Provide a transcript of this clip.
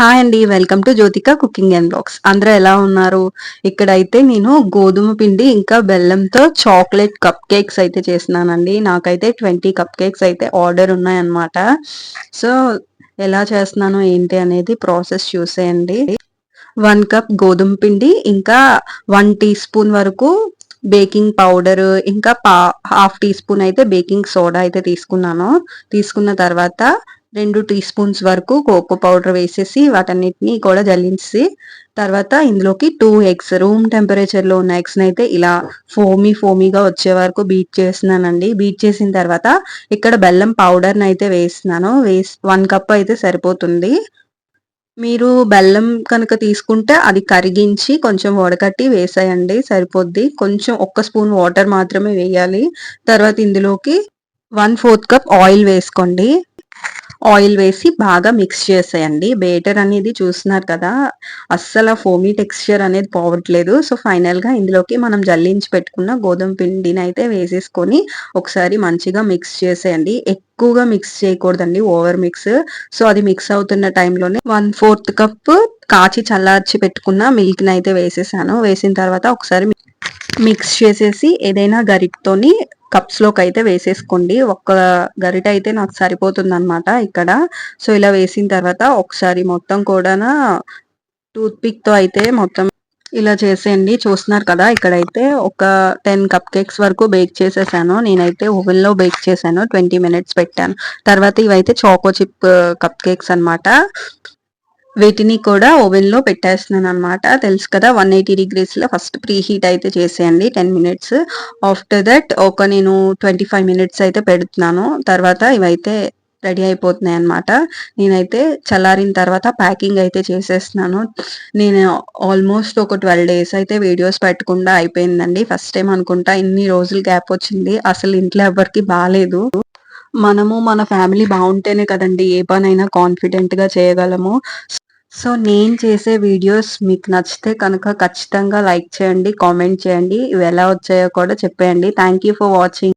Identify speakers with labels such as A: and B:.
A: Hi అండి welcome to Jyothika cooking and blogs. అందరూ ఎలా ఉన్నారు? ఇక్కడైతే నేను గోధుమ పిండి ఇంకా బెల్లంతో చాక్లెట్ కప్ కేక్స్ అయితే చేస్తున్నానండి. నాకైతే ట్వంటీ కప్ కేక్స్ అయితే ఆర్డర్ ఉన్నాయన్నమాట. సో ఎలా చేస్తున్నాను ఏంటి అనేది ప్రాసెస్ చూసేయండి. వన్ కప్ గోధుమ పిండి ఇంకా వన్ టీ స్పూన్ వరకు బేకింగ్ పౌడర్ ఇంకా పా హాఫ్ టీ స్పూన్ అయితే బేకింగ్ సోడా అయితే తీసుకున్నాను. తీసుకున్న తర్వాత రెండు టీ స్పూన్స్ వరకు కోకో పౌడర్ వేసేసి వాటన్నిటిని కూడా జల్లించి తర్వాత ఇందులోకి టూ ఎగ్స్ రూమ్ టెంపరేచర్లో ఉన్న ఎగ్స్ని అయితే ఇలా ఫోమీ ఫోమీగా వచ్చే వరకు బీట్ చేస్తున్నానండి. బీట్ చేసిన తర్వాత ఇక్కడ బెల్లం పౌడర్ని అయితే వేస్తున్నాను. వేసి వన్ కప్ అయితే సరిపోతుంది. మీరు బెల్లం కనుక తీసుకుంటే అది కరిగించి కొంచెం వడకట్టి వేసేయండి. సరిపోద్ది. కొంచెం ఒక్క స్పూన్ వాటర్ మాత్రమే వేయాలి. తర్వాత ఇందులోకి వన్ ఫోర్త్ కప్ ఆయిల్ వేసుకోండి. ఆయిల్ వేసి బాగా మిక్స్ చేసేయండి. బేటర్ అనేది చూస్తున్నారు కదా అస్సలు ఫోమీ టెక్స్చర్ అనేది పోవట్లేదు. సో ఫైనల్గా ఇందులోకి మనం జల్లించి పెట్టుకున్న గోధుమ పిండిని అయితే వేసేసుకొని ఒకసారి మంచిగా మిక్స్ చేసేయండి. ఎక్కువగా మిక్స్ చేయకూడదండి ఓవర్ మిక్స్ సో అది మిక్స్ అవుతున్న టైంలోనే వన్ ఫోర్త్ కప్ కాచి చల్లార్చి పెట్టుకున్న మిల్క్ని అయితే వేసేసాను. వేసిన తర్వాత ఒకసారి మిక్స్ చేసేసి ఏదైనా గరిటతోని కప్స్లోకి అయితే వేసేసుకోండి. ఒక్క గరిట అయితే నాకు సరిపోతుంది అనమాట ఇక్కడ. సో ఇలా వేసిన తర్వాత ఒకసారి మొత్తం కూడా టూత్ పిక్తో అయితే మొత్తం ఇలా చేసేయండి. చూస్తున్నారు కదా ఇక్కడైతే ఒక టెన్ కప్ కేక్స్ వరకు బేక్ చేసేసాను. నేనైతే ఓవెన్లో బేక్ చేశాను. ట్వంటీ మినిట్స్ పెట్టాను. తర్వాత ఇవైతే చాకో చిప్ కప్ కేక్స్ అనమాట వీటిని కూడా ఓవెన్లో పెట్టేస్తున్నాను అనమాట తెలుసు కదా వన్ ఎయిటీ డిగ్రీస్లో ఫస్ట్ ప్రీ హీట్ అయితే చేసేయండి టెన్ మినిట్స్. ఆఫ్టర్ దట్ ఒక నేను ట్వంటీ ఫైవ్ మినిట్స్ అయితే పెడుతున్నాను. తర్వాత ఇవైతే రెడీ అయిపోతున్నాయి అనమాట నేనైతే చల్లారిన తర్వాత ప్యాకింగ్ అయితే చేసేస్తున్నాను. నేను ఆల్మోస్ట్ ఒక ట్వెల్వ్ డేస్ అయితే వీడియోస్ పెట్టకుండా అయిపోయిందండి. ఫస్ట్ టైం అనుకుంటా ఇన్ని రోజులు గ్యాప్ వచ్చింది. అసలు ఇంట్లో ఎవరికి బాగాలేదు మనము మన ఫ్యామిలీ బాగుంటేనే కదండి ఏ పనైనా కాన్ఫిడెంట్గా చేయగలము. సో నేను చేసే వీడియోస్ మీకు నచ్చితే కనుక ఖచ్చితంగా లైక్ చేయండి కామెంట్ చేయండి. ఇవి ఎలా వచ్చాయో కూడా చెప్పేయండి. Thank you for watching